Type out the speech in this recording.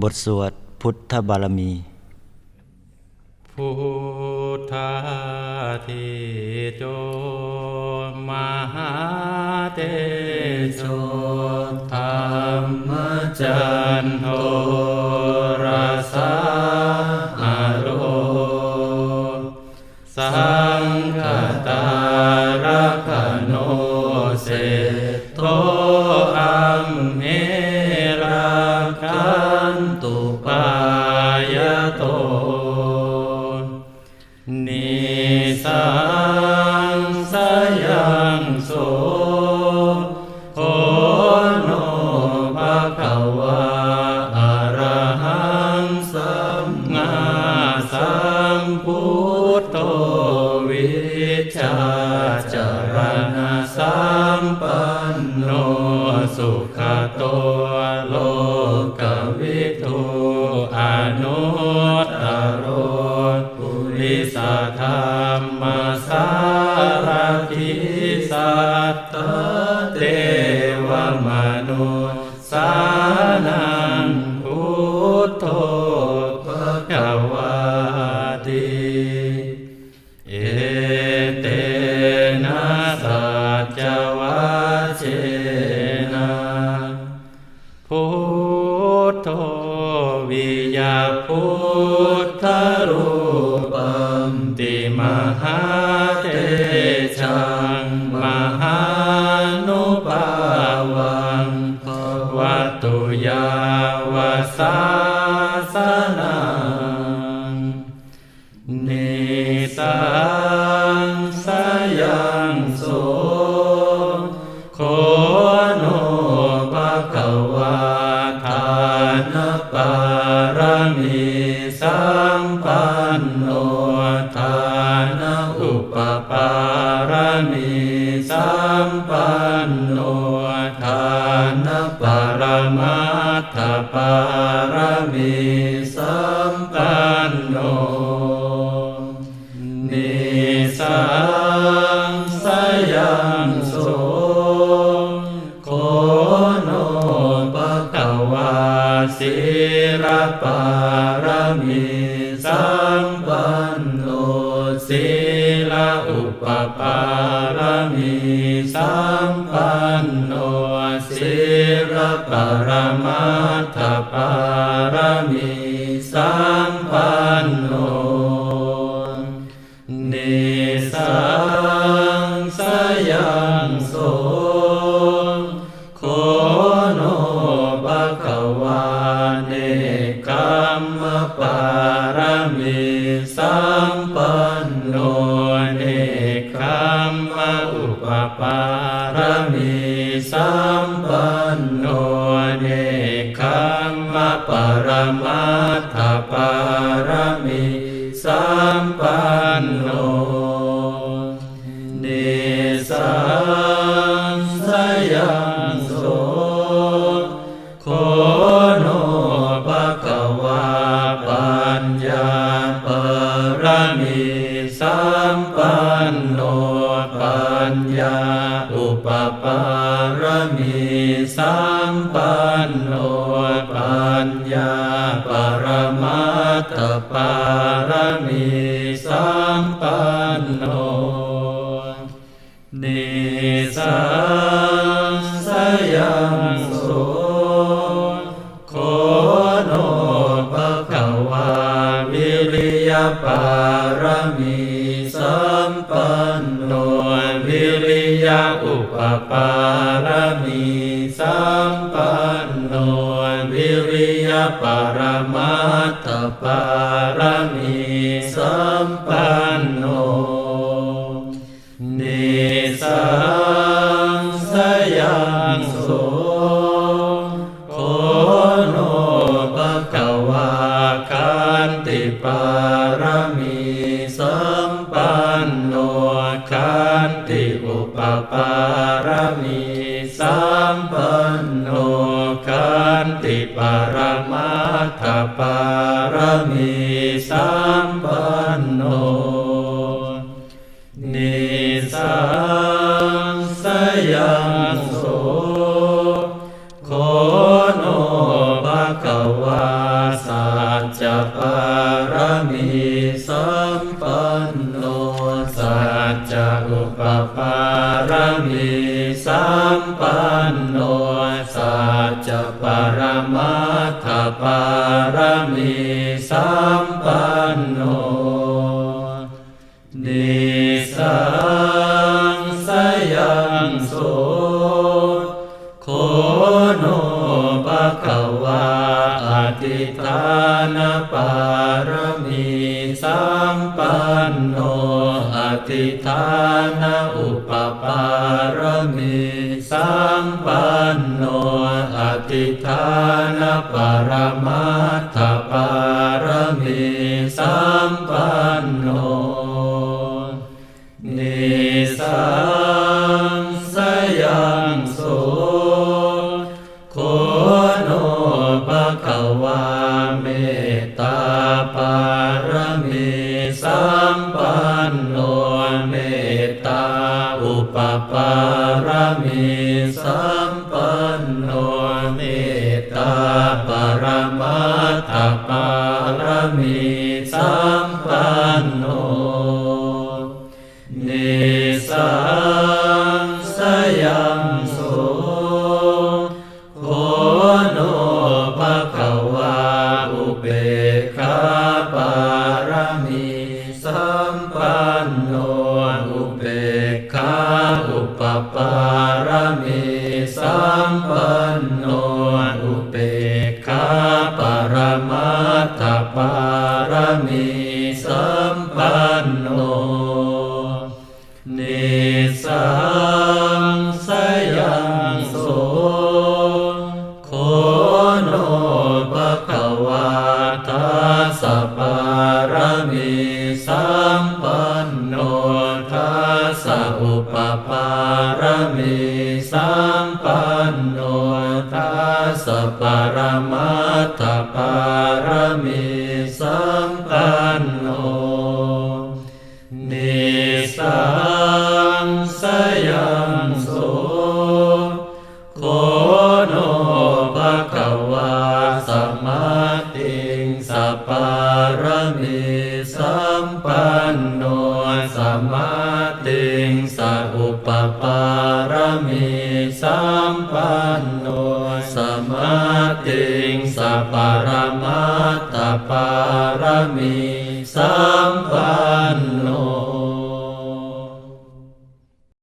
บทสวดพุทธบารมี พุทธาทิโจมหาเตโชธรรมจันโท ตุปา กวิทูอนุตตโรปุริสธรรมสารทิสัตตเทวมนุสานังพุทโธภควาติเอเตนะสัจวัชเชนะพุ ทโธวิยาพุทธรูปัมติมหาเตชังมหานุปาวังวัตุยาวสา นปารมีสัมปันโนทานอุปปารมีสัมปันโนทานปารมัตถปารมีสัมปัน สิรปารมีสัมปันโนสิลอุปปารมีสัมปันโนสิรปรมัตถปารมีสัมปันโน โนเนกัมมปรมัตถปารมีสัมปันโนเนสังสยังโสโคโนภะคะวาปัญญาปรมีสัมปันโนปัญญาอุปปา สัมปันโนปัญญาปรมัตถปารมีสัมปันโนนิสังสยังโสโคโนภะคะวาวิริยปา ปารมีสัมปันโนวิริยปรมัตถปารมีสัมปันโนนิสังสยังโส มปันโนคันติปรมัตถปารมี ปันโนสัจปรมัตถปารมีสัมปันโนนิสา สัมปันโนอติทานปรมัตถปารมีสัมปันโนนิสังสยังโส มิสัมปารมีสัมปันโน รมีสัมปันโนทัสปรมัตถปารมีสัมปันโนนิสังสยังโส ปารมีสัมปันโนสมาติงสัปปรมัตตปารมีสัมปัน